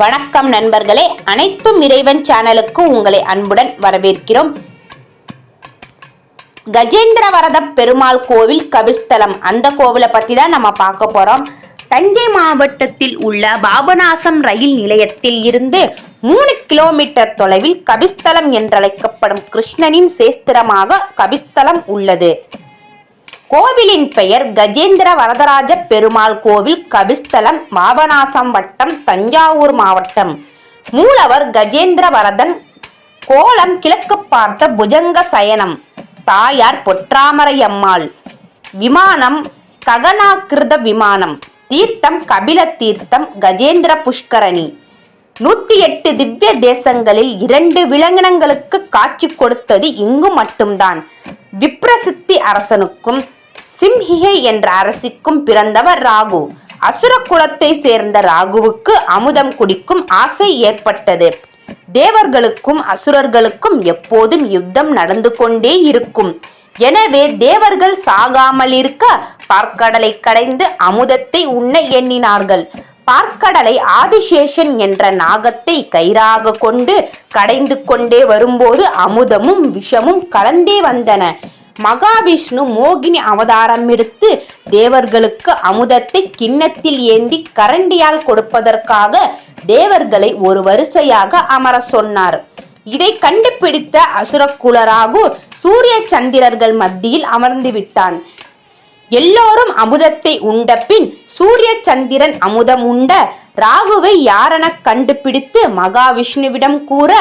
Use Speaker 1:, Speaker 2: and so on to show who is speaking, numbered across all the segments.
Speaker 1: வணக்கம் நண்பர்களே. அனைத்தும் இறைவன் சேனலுக்கு உங்களை அன்புடன் வரவேற்கிறோம். கஜேந்திர வரத பெருமாள் கோவில் கபிஸ்தலம். அந்த கோவிலை பற்றி தான் நம்ம பார்க்க போகிறோம் தஞ்சை மாவட்டத்தில் உள்ள பாபநாசம் ரயில் நிலையத்தில் இருந்து மூணு கிலோமீட்டர் தொலைவில் கபிஸ்தலம் என்றழைக்கப்படும் கிருஷ்ணனின் சேஸ்திரமாக கபிஸ்தலம் உள்ளது. கோவிலின் பெயர் கஜேந்திர வரதராஜ பெருமாள் கோவில் கபிஸ்தலம் மாபநாசம் வட்டம் தஞ்சாவூர் மாவட்டம். மூலவர் கஜேந்திர வரதன் கோலம் கிழக்கு பார்த்த புஜங்க சயனம். தாயார் பொற்றாமரை அம்மாள். விமானம் ககனாகிருத விமானம். தீர்த்தம் கபில தீர்த்தம் கஜேந்திர புஷ்கரணி. நூத்தி எட்டு திவ்ய தேசங்களில் இரண்டு விலங்கினங்களுக்கு காட்சி கொடுத்தது இங்கு மட்டும்தான். விப்ரசித்தி அரசனுக்கும் சிம்ஹிகை என்ற அரசிக்கும் பிறந்தவர் ராகு. அசுர குலத்தை சேர்ந்த ராகுவுக்கு அமுதம் குடிக்கும் ஆசை ஏற்பட்டது. தேவர்களுக்கும் அசுரர்களுக்கும் எப்போதும் யுத்தம் நடந்து கொண்டே இருக்கும். எனவே தேவர்கள் சாகாமல் இருக்க பார்க்கடலை கடைந்து அமுதத்தை உண்ண எண்ணினார்கள். பார்க்கடலை ஆதிசேஷன் என்ற நாகத்தை கயிறாக கொண்டு கடைந்து கொண்டே வரும்போது அமுதமும் விஷமும் கலந்தே வந்தன. மகாவிஷ்ணு மோகினி அவதாரம் எடுத்து தேவர்களுக்கு அமுதத்தை கிண்ணத்தில் ஏந்தி கரண்டியால் கொடுப்பதற்காக தேவர்களை ஒரு வரிசையாக அமர சொன்னார். இதை கண்டுபிடித்த அசுரக்குலராகு சூரிய சந்திரர்கள் மத்தியில் அமர்ந்து விட்டான். எல்லோரும் அமுதத்தை உண்ட பின் சூரிய சந்திரன் அமுதம் உண்ட ராகுவை யாரென கண்டுபிடித்து மகாவிஷ்ணுவிடம் கூற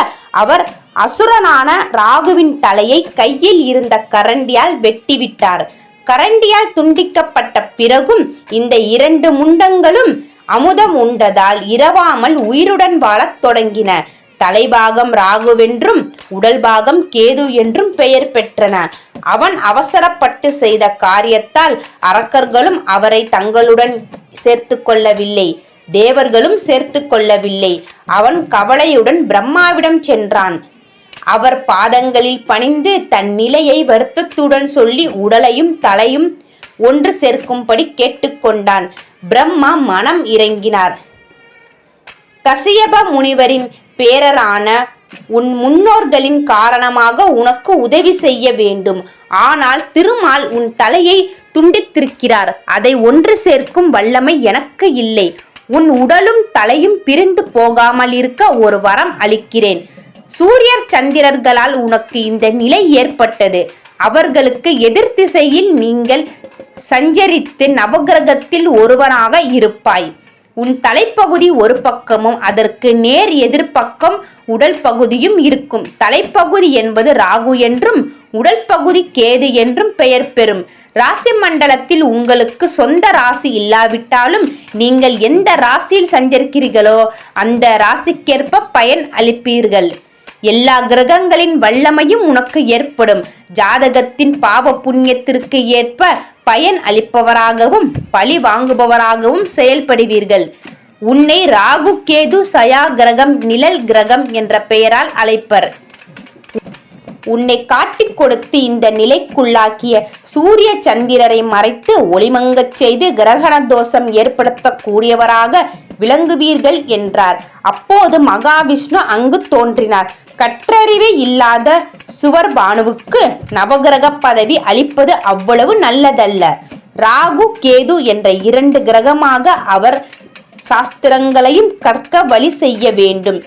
Speaker 1: அவர் அசுரனான ராகுவின் தலையை கையில் இருந்த கரண்டியால் வெட்டிவிட்டார். கரண்டியால் துண்டிக்கப்பட்ட பிறகும் இந்த இரண்டு முண்டங்களும் அமுதம் உண்டதால் இரவாமல் உயிருடன் வாழத் தொடங்கின. தலைபாகம் ராகுவென்றும் உடல் பாகம் கேது என்றும் பெயர் பெற்றன. அவன் அவசரப்பட்டு செய்த காரியத்தால் அரக்கர்களும் அவரை தங்களுடன் சேர்த்து கொள்ளவில்லை. தேவர்களும் சேர்த்து கொள்ளவில்லை. அவன் கவலையுடன் பிரம்மாவிடம் சென்றான். அவர் பாதங்களில் பணிந்து தன் நிலையை வருத்தத்துடன் சொல்லி உடலையும் தலையும் ஒன்று சேர்க்கும்படி கேட்டுக்கொண்டான். பிரம்மா மனம் இறங்கினார். கசியப முனிவரின் பேரரான உன் முன்னோர்களின் காரணமாக உனக்கு உதவி செய்ய வேண்டும். ஆனால் திருமால் உன் தலையை துண்டித்திருக்கிறார். அதை ஒன்று சேர்க்கும் வல்லமை எனக்கு இல்லை. உன் உடலும் தலையும் பிரிந்து போகாமல் இருக்க ஒரு வரம் அளிக்கிறேன். சூரியர் சந்திரர்களால் உனக்கு இந்த நிலை ஏற்பட்டது. அவர்களுக்கு எதிர் திசையில் நீங்கள் சஞ்சரித்து நவகிரகத்தில் ஒருவனாக இருப்பாய். உன் தலைப்பகுதி ஒரு பக்கமும் அதற்கு நேர் எதிர்ப்பக்கம் உடல் பகுதியும் இருக்கும். தலைப்பகுதி என்பது ராகு என்றும் உடல் பகுதி கேது என்றும் பெயர் பெறும். ராசி மண்டலத்தில் உங்களுக்கு சொந்த ராசி இல்லாவிட்டாலும் நீங்கள் எந்த ராசியில் சஞ்சரிக்கிறீர்களோ அந்த ராசிக்கேற்ப பயன் அளிப்பீர்கள். எல்லா கிரகங்களின் வல்லமையும் உனக்கு ஏற்படும். ஜாதகத்தின் பாவ புண்ணியத்திற்கு ஏற்ப பயன் அளிப்பவராகவும் பழி வாங்குபவராகவும் செயல்படுவீர்கள். உன்னை ராகு கேது சயா கிரகம் நிழல் கிரகம் என்ற பெயரால் அழைப்பர். உன்னை காட்டிக் கொடுத்து இந்த நிலைக்குள்ளாக்கிய சூரிய சந்திரரை மறைத்து ஒளிமங்கச் செய்து கிரகண தோஷம் ஏற்படுத்தக்கூடியவராக விளங்குவீர்கள் என்றார். அப்போது மகாவிஷ்ணு அங்கு தோன்றினார். கற்றறிவே இல்லாத சுவர்பானுவுக்கு நவகிரக பதவி அளிப்பது அவ்வளவு நல்லதல்ல. ராகு கேது என்ற இரண்டு கிரகமாக அவர் சாஸ்திரங்களையும் கற்க வழி செய்ய வேண்டும்.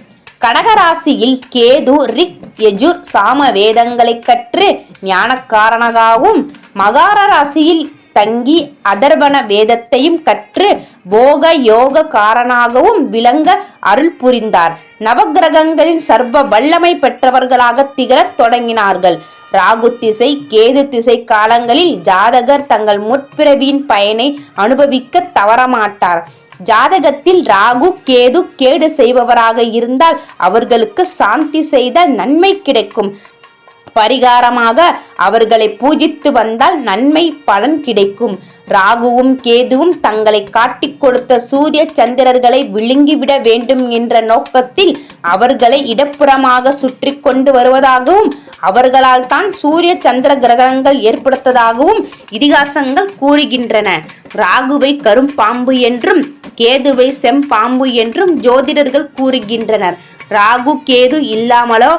Speaker 1: கடகராசியில் கேது ரிக் எஜுர் சாம வேதங்களை கற்று ஞானக்காரனாகவும் மகார ராசியில் தங்கி அதர்வன வேதத்தையும் கற்று போக யோக காரனாகவும் விளங்க அருள் புரிந்தார். நவகிரகங்களின் சர்வ வல்லமை பெற்றவர்களாக திகழத் தொடங்கினார்கள். ராகு திசை கேது திசை காலங்களில் ஜாதகர் தங்கள் முற்பிறவியின் பயனை அனுபவிக்க தவறமாட்டார். ஜாதகத்தில் ராகு கேது கேடு செய்பவராக இருந்தால் அவர்களுக்கு சாந்தி செய்தால் நன்மை கிடைக்கும். பரிகாரமாக அவர்களை பூஜித்து வந்தால் நன்மை பலன் கிடைக்கும். ராகுவும் கேதுவும் தங்களை காட்டிக் கொடுத்த சூரிய சந்திரர்களை விழுங்கிவிட வேண்டும் என்ற நோக்கத்தில் அவர்களை இடப்புறமாக சுற்றி கொண்டு வருவதாகவும் அவர்களால் தான் சூரிய சந்திர கிரகணங்கள் ஏற்படுத்ததாகவும் இதிகாசங்கள் கூறுகின்றன. ராகுவை கரும்பாம்பு என்றும் கேதுவை செம்பாம்பு என்றும் ஜோதிடர்கள் கூறுகின்றனர். ராகு கேது இல்லாமலோ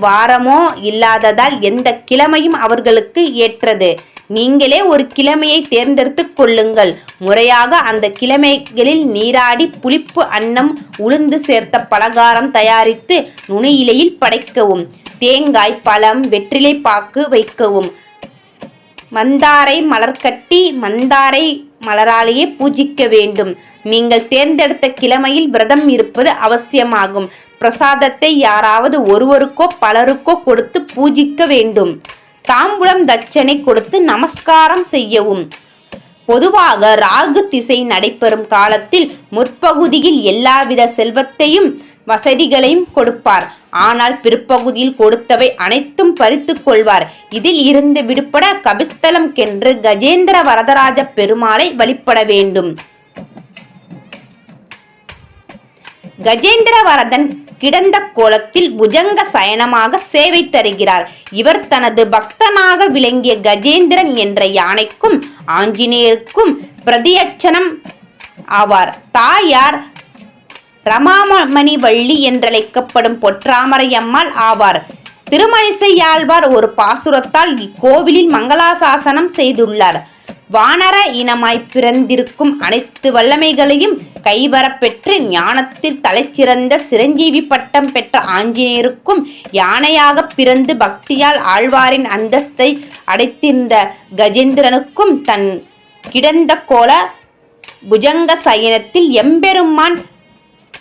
Speaker 1: வாரமோ இல்லாததால் எந்த கிழமையும் அவர்களுக்கு ஏற்றது. நீங்களே ஒரு கிழமையை தேர்ந்தெடுத்து கொள்ளுங்கள். முறையாக அந்த கிழமைகளில் நீராடி புளிப்பு அன்னம் உளுந்து சேர்த்த பலகாரம் தயாரித்து நுனியிலையில் படைக்கவும். தேங்காய் பழம் வெற்றிலை பாக்கு வைக்கவும். மந்தாரை மலர் கட்டி மந்தாரை மலராலேயே பூஜிக்க வேண்டும். நீங்கள் தேர்ந்தெடுத்த கிழமையில் விரதம் இருப்பது அவசியமாகும். பிரசாதத்தை யாராவது ஒருவருக்கோ பலருக்கோ கொடுத்து பூஜிக்க வேண்டும். தாம்பூலம் தட்சணை கொடுத்து நமஸ்காரம் செய்யவும். பொதுவாக ராகு திசை நடைபெறும் காலத்தில் முற்பகுதியில் எல்லாவித செல்வத்தையும் வசதிகளையும் கொடுப்பார். ஆனால் பிற்பகுதியில் கொடுத்தவை அனைத்தும் பறித்துக் கொள்வார். இதில் இருந்து விடுபட கபிஸ்தலம் கென்று கஜேந்திர வரதராஜ பெருமாளை வழிபட வேண்டும். கஜேந்திர வரதன் கிடந்த கோலத்தில் புஜங்க சயனமாக சேவை தருகிறார். இவர் தனது பக்தனாக விளங்கிய கஜேந்திரன் என்ற யானைக்கும் ஆஞ்சநேயருக்கும் பிரதியட்சணம் ஆவார். தாயார் ரமாமணி வள்ளி என்றழைக்கப்படும் பொற்றாமரையம்மாள் ஆவார். திருமணிசையாழ்வார் ஒரு பாசுரத்தால் இக்கோவிலில் மங்களாசாசனம் செய்துள்ளார். வானர இனமாய் பிறந்திருக்கும் அனைத்து வல்லமைகளையும் கைவரப்பெற்று ஞானத்தில் தலைச்சிறந்த சிரஞ்சீவி பட்டம் பெற்ற ஆஞ்சநேயருக்கும் யானையாக பிறந்து பக்தியால் ஆழ்வாரின் அந்தஸ்தை அடைத்திருந்த கஜேந்திரனுக்கும் தன் கிடந்த கோல புஜங்க சயனத்தில் எம்பெருமான்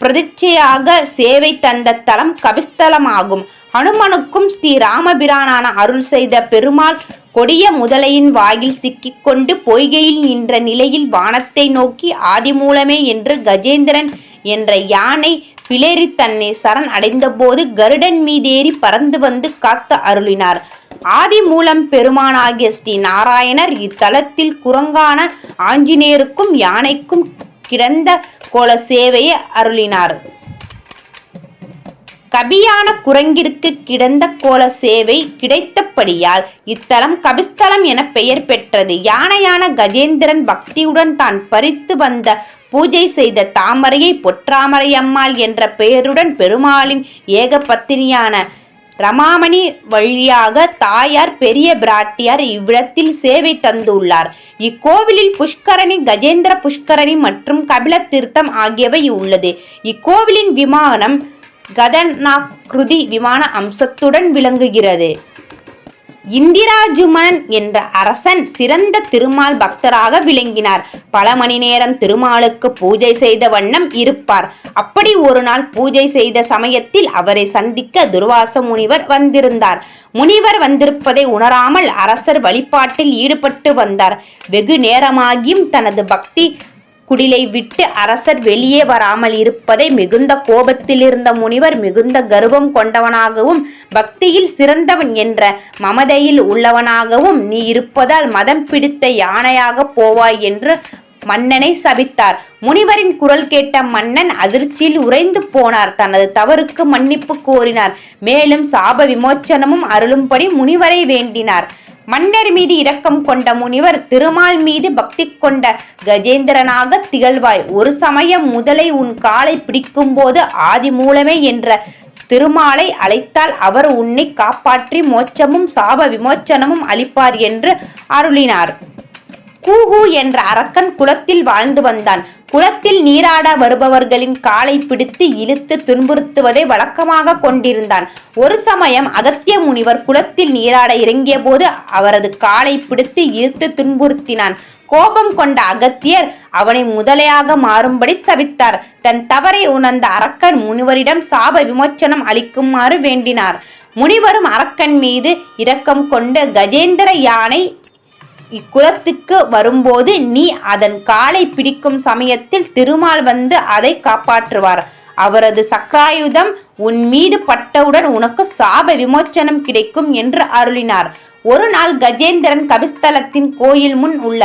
Speaker 1: பிரதிச்சையாக சேவை தந்த தலம் கபிஸ்தலமாகும். ஹனுமனுக்கும் ஸ்ரீ ராமபிரானான அருள் செய்த பெருமாள் கொடிய முதலையின் வாயில் சிக்கிக்கொண்டு பொய்கையில் நின்ற நிலையில் வானத்தை நோக்கி ஆதிமூலமே என்று கஜேந்திரன் என்ற யானை பிளேறி தன்னை சரண் அடைந்தபோது கருடன் மீதேறி பறந்து வந்து காத்து அருளினார். ஆதிமூலம் பெருமானாகிய ஸ்ரீ நாராயணர் இத்தலத்தில் குரங்கான ஆஞ்சநேயருக்கும் யானைக்கும் கிடந்த கோல சேவையை அருளினார். கபியான குரங்கிற்கு கிடந்த கோல சேவை கிடைத்தபடியால் இத்தலம் கபிஸ்தலம் என பெயர் பெற்றது. யானையான கஜேந்திரன் பக்தியுடன் தான் பறித்து வந்த பூஜை செய்த தாமரையை பொற்றாமரை அம்மாள் என்ற பெயருடன் பெருமாளின் ஏகபத்தினியான ரமாமணி வழியாக தாயார் பெரிய பிராட்டியார் இவ்விடத்தில் சேவை தந்துள்ளார். இக்கோவிலில் புஷ்கரணி கஜேந்திர புஷ்கரணி மற்றும் கபில தீர்த்தம் ஆகியவை உள்ளது. இக்கோவிலின் விமானம் கதநாக்ருதி விமான அம்சத்துடன் விளங்குகிறது. இந்திராஜுமனன் என்ற அரசன் சிறந்த திருமால் பக்தராக விளங்கினார். பல மணி நேரம் திருமாலுக்கு பூஜை செய்த வண்ணம் இருப்பார். அப்படி ஒரு நாள் பூஜை செய்த சமயத்தில் அவரை சந்திக்க துர்வாச முனிவர் வந்திருந்தார். முனிவர் வந்திருப்பதை உணராமல் அரசர் வழிபாட்டில் ஈடுபட்டு வந்தார். வெகு நேரமாகியும் தனது பக்தி குடிலை விட்டு அரசர் வெளியே வராமல் இருப்பதை மிகுந்த கோபத்தில் இருந்த முனிவர் மிகுந்த கர்வம் கொண்டவனாகவும் பக்தியில் சிறந்தவன் என்ற மமதையில் உள்ளவனாகவும் நீ இருப்பதால் மதம் பிடித்த யானையாக போவாய் என்று மன்னனை சபித்தார். முனிவரின் குரல் கேட்ட மன்னன் அதிர்ச்சியில் உறைந்து போனார். தனது தவறுக்கு மன்னிப்பு கோரினார். மேலும் சாப விமோச்சனமும் அருளும்படி முனிவரை வேண்டினார். மன்னர் மீது இரக்கம் கொண்ட முனிவர் திருமால் மீது பக்தி கொண்ட கஜேந்திரனாக திகழ்வாய். ஒரு சமயம் முதலை உன் காலை பிடிக்கும்போது ஆதி மூலமே என்ற திருமாலை அழைத்தால் அவர் உன்னை காப்பாற்றி மோட்சமும் சாப விமோச்சனமும் அளிப்பார் என்று அருளினார். கூகு என்ற அரக்கன் குளத்தில் வாழ்ந்து வந்தான். குளத்தில் நீராட வருபவர்களின் காலை பிடித்து இழுத்து துன்புறுத்துவதை வழக்கமாக கொண்டிருந்தான். ஒரு சமயம் அகத்திய முனிவர் குளத்தில் நீராட இறங்கிய போது அவரது காலை பிடித்து இழுத்து துன்புறுத்தினான். கோபம் கொண்ட அகத்தியர் அவனை முதலையாக மாறும்படி சபித்தார். தன் தவறை உணர்ந்த அரக்கன் முனிவரிடம் சாப விமோச்சனம் அளிக்குமாறு வேண்டினார். முனிவரும் அரக்கன் மீது இரக்கம் கொண்டு கஜேந்திர யானை இக்குலத்துக்கு வரும்போது நீ அதன் காலை பிடிக்கும் சமயத்தில் திருமால் வந்து அதை காப்பாற்றுவார். அவரது சக்ராயுதம் உன் மீது பட்டவுடன் உனக்கு சாப விமோச்சனம் கிடைக்கும் என்று அருளினார். ஒரு நாள் கஜேந்திரன் கபிஸ்தலத்தின் கோயில் முன் உள்ள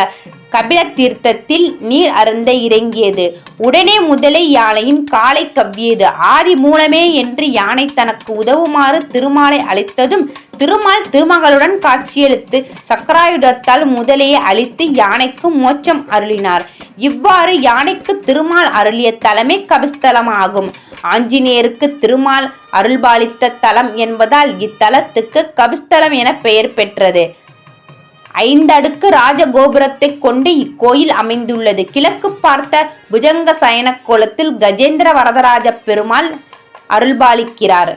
Speaker 1: கபில தீர்த்தத்தில் நீர் அருந்த இறங்கியது. உடனே முதலை யானையின் காலை கவ்வியது. ஆதி மூலமே என்று யானை தனக்கு உதவுமாறு திருமாலை அழைத்ததும் திருமால் திருமகளுடன் காட்சியளித்து சக்கராயுதத்தால் முதலையை அழித்து யானைக்கு மோட்சம் அருளினார். இவ்வாறு யானைக்கு திருமால் அருளிய தலமே கபிஸ்தலமாகும். ஆஞ்சநேயருக்கு திருமால் அருள்பாலித்த தலம் என்பதால் இத்தலத்துக்கு கபிஸ்தலம் என பெயர் பெற்றது. ஐந்தடுக்கு ராஜகோபுரத்தை கொண்டு இக்கோயில் அமைந்துள்ளது. கிழக்கு பார்த்த புஜங்க சயன கோலத்தில் கஜேந்திர வரதராஜ பெருமாள் அருள்பாலிக்கிறார்.